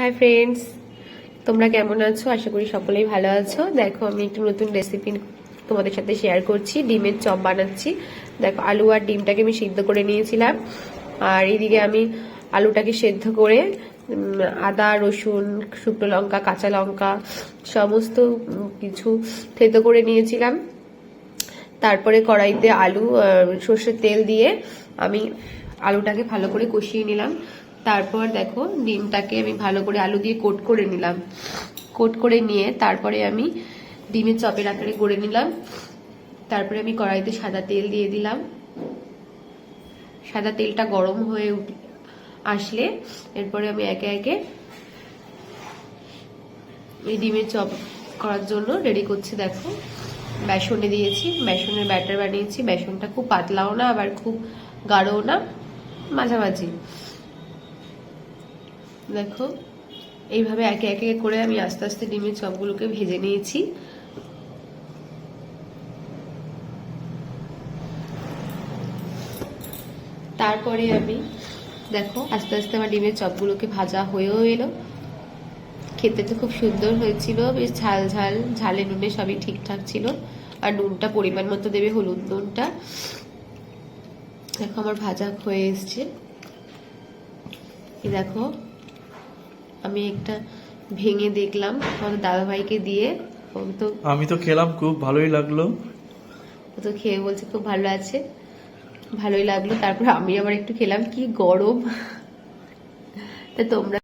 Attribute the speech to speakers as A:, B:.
A: Hi friends তোমরা কেমন আছো? আশা করি সকলেই ভালো আছো। দেখো, আমি একটু নতুন রেসিপি তোমাদের সাথে শেয়ার করছি। ডিমের চপ বানাচ্ছি। দেখো, আলু আর ডিমটাকে আমি সিদ্ধ করে নিয়েছিলাম। আর এদিকে আমি আলুটাকে সেদ্ধ করে আদা, রসুন, শুকনো লঙ্কা, কাঁচা লঙ্কা সমস্ত কিছু থেতো করে নিয়েছিলাম। তারপরে কড়াইতে আলু সর্ষের তেল দিয়ে আমি আলুটাকে ভালো করে কষিয়ে নিলাম। তারপর দেখো ডিমটাকে আমি ভালো করে আলু দিয়ে কোট করে নিলাম। কোট করে নিয়ে তারপরে আমি ডিমের চপের আকারে গড়ে নিলাম। তারপরে আমি কড়াইতে সাদা তেল দিয়ে দিলাম। সাদা তেলটা গরম হয়ে উঠ আসলে এরপরে আমি একে একে এই ডিমের চপ করার জন্য রেডি করছি দেখো। বেসনে দিয়েছি, বেসনের ব্যাটার বানিয়েছি। বেসনটা খুব পাতলাও না, আবার খুব গাঢ়ও না। মাঝামাঝি। দেখো, এইভাবে একে একে করে আমি আস্তে আস্তে ডিমের চপগুলোকে ভেজে নিয়েছি। তারপরে আমি, দেখো, আস্তে আস্তে আমার ডিমের চপগুলোকে ভাজা হয়েও এলো। খেতে তো খুব সুন্দর হয়েছিল, বেশ ঝাল ঝাল, ঝালে নুনে সবই ঠিকঠাক ছিল। আর নুনটা পরিমাণ মতো দেবে, হলুদ নুনটা। দেখো, আমার ভাজা হয়ে এসছে। দেখো আমি একটা ভেঙে দেখলাম আমাদের দাদাভাইকে দিয়ে। ও তো
B: আমি তো খেলাম খুব ভালোই লাগল।
A: ও তো খেয়ে বলছে খুব ভালো আছে ভালোই লাগল। তারপর আমি আবার একটু খেলাম কি গরম। তা তোমরা